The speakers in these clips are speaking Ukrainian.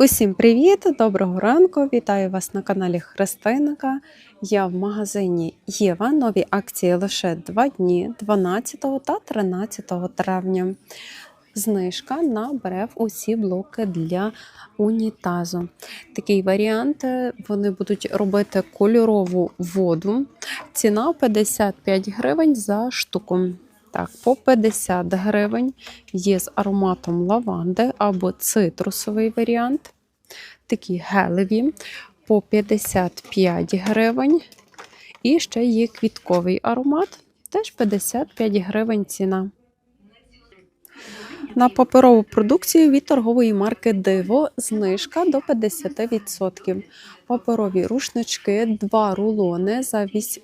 Усім привіт! Доброго ранку! Вітаю вас на каналі Христинка. Я в магазині Єва. Нові акції лише 2 дні 12 та 13 травня. Знижка на брев усі блоки для унітазу. Такий варіант. е, Вони будуть робити кольорову воду. Ціна 55 гривень за штуку. Так, по 50 гривень є з ароматом лаванди або цитрусовий варіант. Такі гелеві по 55 гривень. І ще є квітковий аромат, теж 55 гривень ціна. На паперову продукцію від торгової марки Диво знижка до 50%. Паперові рушнички, два рулони за 8.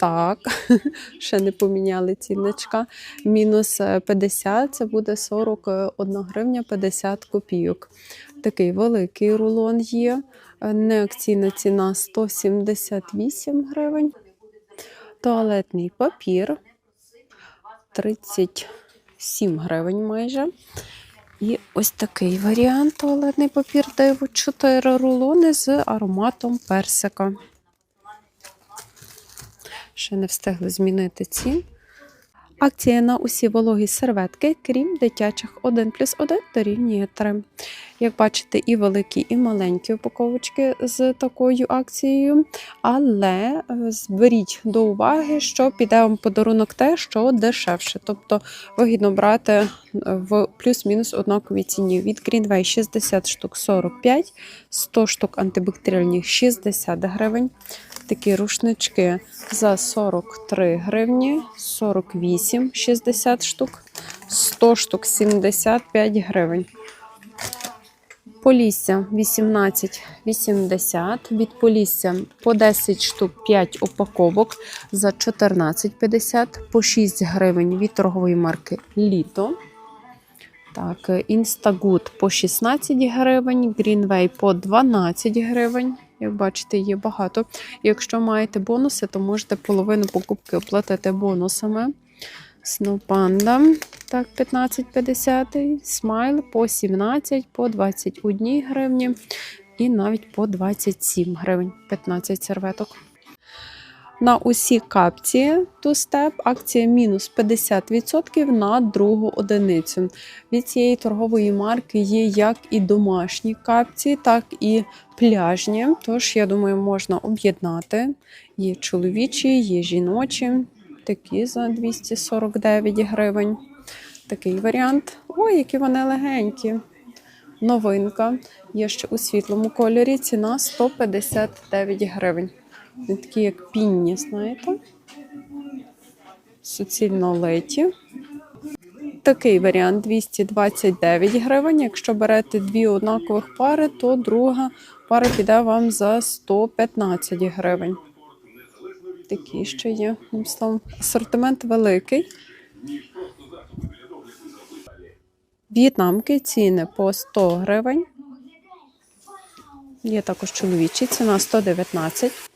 Так, ще не поміняли цінничка. Мінус е, 50 це буде 41 гривня 50 копійок. Такий великий рулон є. Е, Неакційна ціна 178 гривень. Туалетний папір 37 гривень майже. І ось такий варіант туалетний папір диво. 4 рулони з ароматом персика. Ще не встигли змінити ці. Акція на усі вологі серветки, крім дитячих 1 плюс 1 дорівнює 3. Як бачите, і великі, і маленькі упаковочки з такою акцією. Але е, зберіть до уваги, що піде вам подарунок те, що дешевше. Тобто вигідно брати е, в плюс-мінус однаковій ціні. Від Greenway 60 штук 45, 100 штук антибактеріальних 60 гривень. Такі рушнички за 43 гривні, 48, 60 штук, 100 штук 75 гривень. Полісся 18,80. Від Полісся по 10 штук 5 упаковок за 14,50, по 6 гривень від торгової марки Літо. Так, Instagood по 16 гривень, Greenway по 12 гривень. Як бачите, є багато. Якщо маєте бонуси, то можете половину покупки оплатити бонусами. Снопанда, так, 15,50, Смайл по 17, по 21 гривні і навіть по 27 гривень, 15 серветок. На усі капці Two-Step акція мінус 50% на другу одиницю. Від цієї торгової марки є як і домашні капці, так і пляжні. Тож, я думаю, можна об'єднати. Є чоловічі, є жіночі, такі за 249 гривень. Такий варіант. Ой, які вони легенькі. Новинка. Є ще у світлому кольорі. Ціна 159 гривень. Вони такі, як пінні, знаєте? Суцільно леті. Такий варіант 229 гривень. Якщо берете дві однакових пари, то друга пара піде вам за 115 гривень. Такі ще є. Словом, Асортимент великий. В'єтнамки ціни по 100 гривень. Є також чоловічі, ціна 119.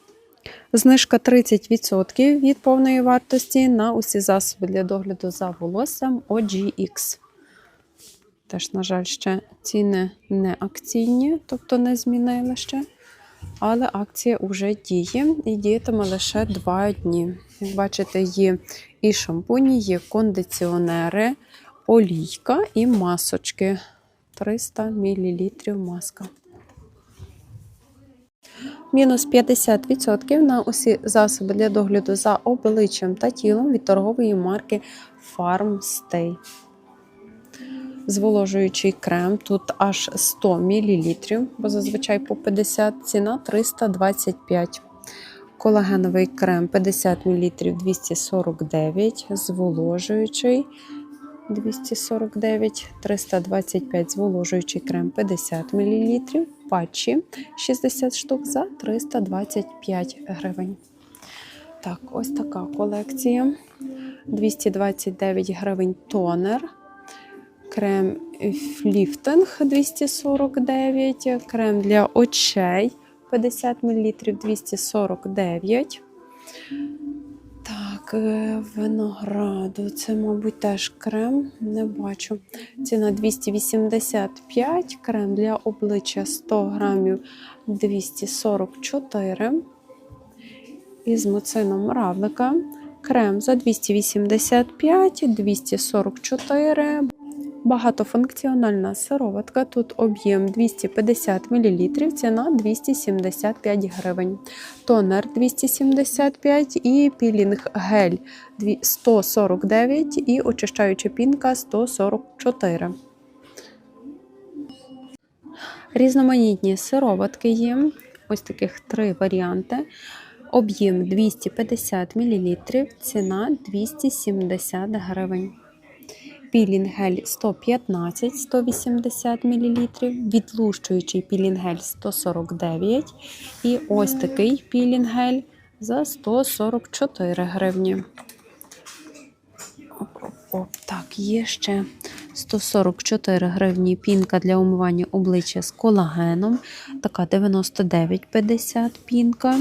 Знижка 30% від повної вартості на усі засоби для догляду за волоссям OGX. Теж, на жаль, ще ціни не акційні, тобто не змінили ще. Але акція вже діє і діятиме лише 2 дні. Як бачите, є і шампуні, є кондиціонери, олійка і масочки. 300 мл маска. Мінус 50% на усі засоби для догляду за обличчям та тілом від торгової марки Farmstay. Зволожуючий крем тут аж 100 мл, бо зазвичай по 50 ціна 325. Колагеновий крем 50 мл 249, зволожуючий 249, 325 зволожуючий крем 50 мл, патчі 60 штук за 325 гривень. Так, ось така колекція. 229 гривень тонер. Крем ліфтинг 249, крем для очей 50 мл 249. Так, е, винограду. Це, мабуть, теж крем. Не бачу. Ціна 285, крем для обличчя 100 грамів 244. Із муцином равлика. Крем за 285, 244. Багатофункціональна сироватка. Тут об'єм 250 мл, ціна 275 гривень. Тонер 275 і пілінг гель 149 і очищаюча пінка 144. Різноманітні сироватки є. Ось таких три варіанти. Об'єм 250 мл, ціна 270 гривень. Пілінг гель 115 180 мл, відлущуючий пілінгель 149 і ось такий пілінгель за 144 гривні. Оп. Так, є ще 144 гривні пінка для умивання обличчя з колагеном. Така 99,50 пінка.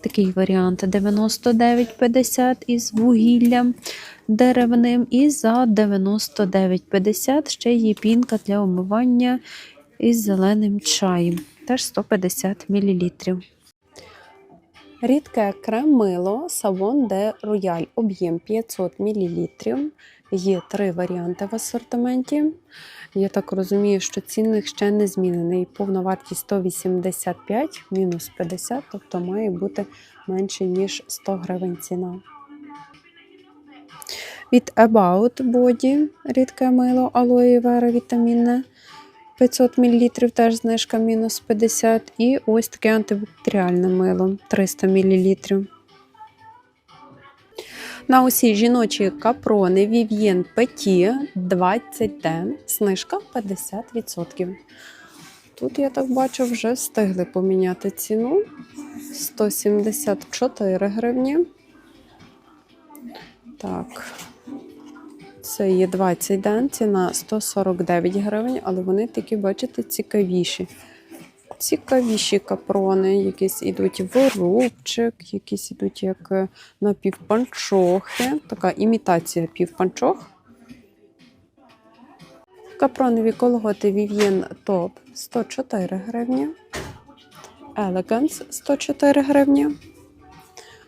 Такий варіант 99,50 із вугіллям деревним. І за 99,50 ще є пінка для умивання із зеленим чаєм. Теж 150 мл. Рідке крем-мило Savon de Royal, об'єм 500 мл. Є три варіанти в асортименті. Я так розумію, що цінник ще не змінений. Повна вартість 185 мінус 50, тобто має бути менше, ніж 100 гривень ціна. Від About Body рідке мило алоє вера вітамінне 500 мл, теж знижка мінус 50. І ось таке антибактеріальне мило 300 мл. На усі жіночі капрони Vivien Petit 20 ден, знижка 50%. Тут, я так бачу, вже встигли поміняти ціну 174 гривні. Так, це є 20 ден, ціна 149 гривень, але вони такі, бачите, цікавіші. Цікавіші капрони, якісь ідуть в рубчик, якісь ідуть як е, напівпанчохи. Така імітація півпанчох. Капронові колготи Vivien Top 104 гривні. Elegance 104 гривні.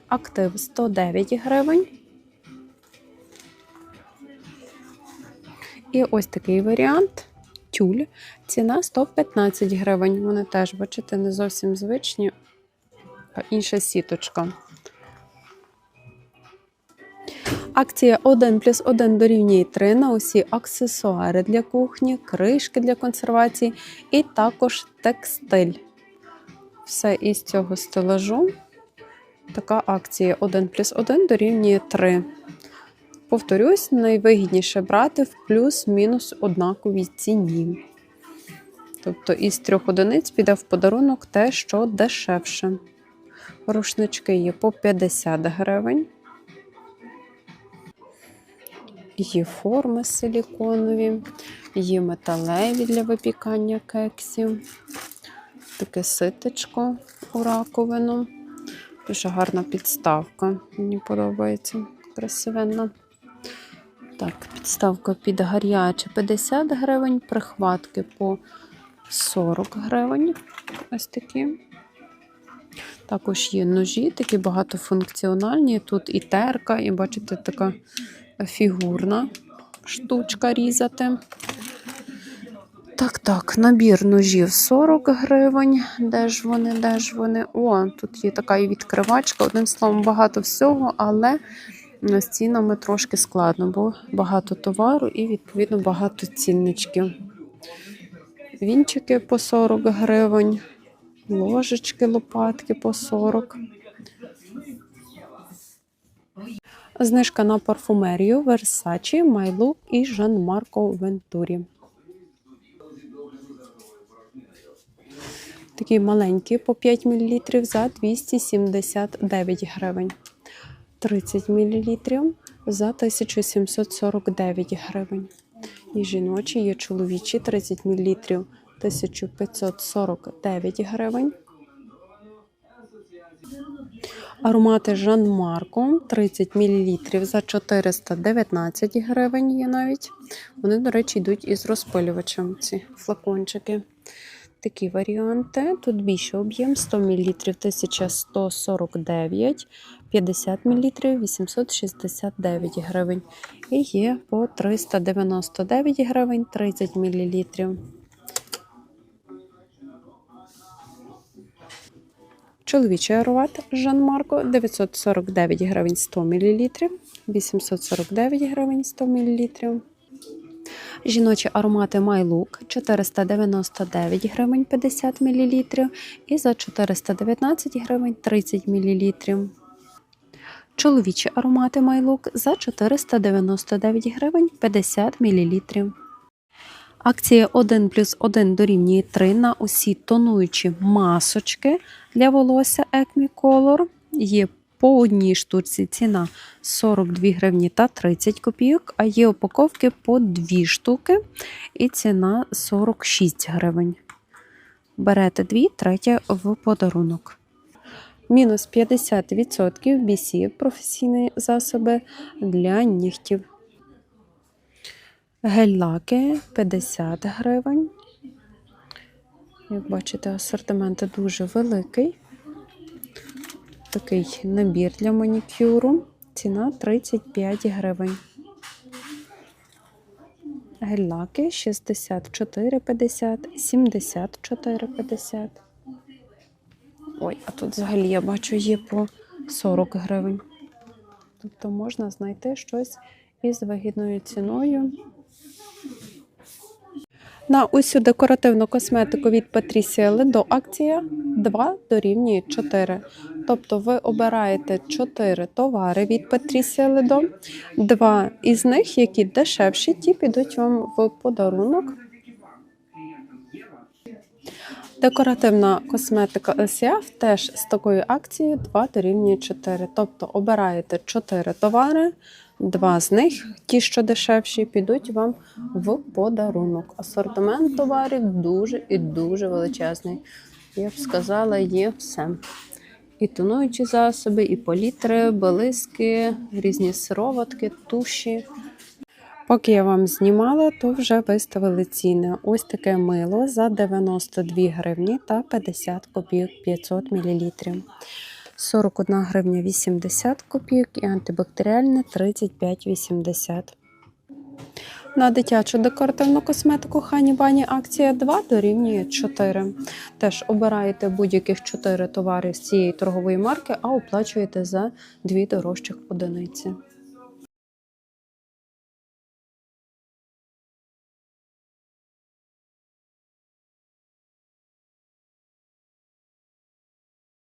Актив 109 гривень. І ось такий варіант. Тюль. Ціна 115 гривень. Вони теж, бачите, не зовсім звичні, інша сіточка. Акція 1 плюс 1 дорівнює 3 на усі аксесуари для кухні, кришки для консервації і також текстиль. Все із цього стелажу. Така акція 1 плюс 1 дорівнює 3. Повторюсь, найвигідніше брати в плюс-мінус однаковій ціні. Тобто із трьох одиниць піде в подарунок те, що дешевше. Рушнички є по 50 гривень. Є форми силіконові, є металеві для випікання кексів. Таке ситечко у раковину. Дуже гарна підставка. Мені подобається красивенна. Так, підставка під гаряче 50 гривень, прихватки по 40 гривень. Ось такі. Також є ножі, такі багатофункціональні. Тут і терка, і бачите, така фігурна штучка різати. Так, так, набір ножів 40 гривень. Де ж вони, де ж вони? О, тут є така і відкривачка. Одним словом, багато всього, але з цінами трошки складно, бо багато товару і, відповідно, багато цінничків. Вінчики по 40 гривень, ложечки, лопатки по 40. Знижка на парфумерію Versace, Майлук і Жан Марко Вентурі. Такі маленькі по 5 мл за 279 гривень. 30 мл за 1749 гривень. І жіночі є чоловічі 30 мл 1549 гривень. Аромати Жан Марко 30 мл за 419 гривень є навіть. Вони, до речі, йдуть із розпилювачем, ці флакончики. Такі варіанти. Тут більше об'єм 100 мл 1149, 50 мл 869 гривень. І є по 399 гривень 30 мл. Чоловічий аромат Жан Марко 949 гривень 100 мл, 849 гривень 100 мл. Жіночі аромати Майлук 499 гривень 50 мл і за 419 гривень 30 мл. Чоловічі аромати Майлук за 499 гривень 50 мл. Акція 1 плюс 1 дорівнює 3 на усі тонуючі масочки для волосся Acme Color. Є по одній штуці ціна 42 гривні та 30 копійок, а є упаковки по 2 штуки і ціна 46 гривень. Берете 2, третя в подарунок. Мінус 50% BC професійні засоби для нігтів. Гель-лаки 50 гривень. Як бачите, асортимент дуже великий. Такий набір для манікюру. Ціна 35 гривень. Гель-лаки 64,50, 74,50. Ой, а тут взагалі я бачу є по 40 гривень. Тобто можна знайти щось із вигідною ціною. На усю декоративну косметику від Patricia Ledo акція 2 дорівнює 4. Тобто ви обираєте 4 товари від Patricia Ledo. Два із них, які дешевші, ті підуть вам в подарунок. Декоративна косметика SCF теж з такою акцією 2 дорівнює 4. Тобто обираєте 4 товари, два з них, ті, що дешевші, підуть вам в подарунок. Асортимент товарів дуже і дуже величезний. Я б сказала, є все. І тонуючі засоби, і палітри, балиски, різні сироватки, туші. Поки я вам знімала, то вже виставили ціни. Ось таке мило за 92 гривні та 50 копійок 500 мл. 41 гривня 80 копійок і антибактеріальне 35,80. На дитячу декоративну косметику Хані Бані акція 2 дорівнює 4. Теж обираєте будь-яких 4 товари з цієї торгової марки, а оплачуєте за 2 дорожчих одиниці.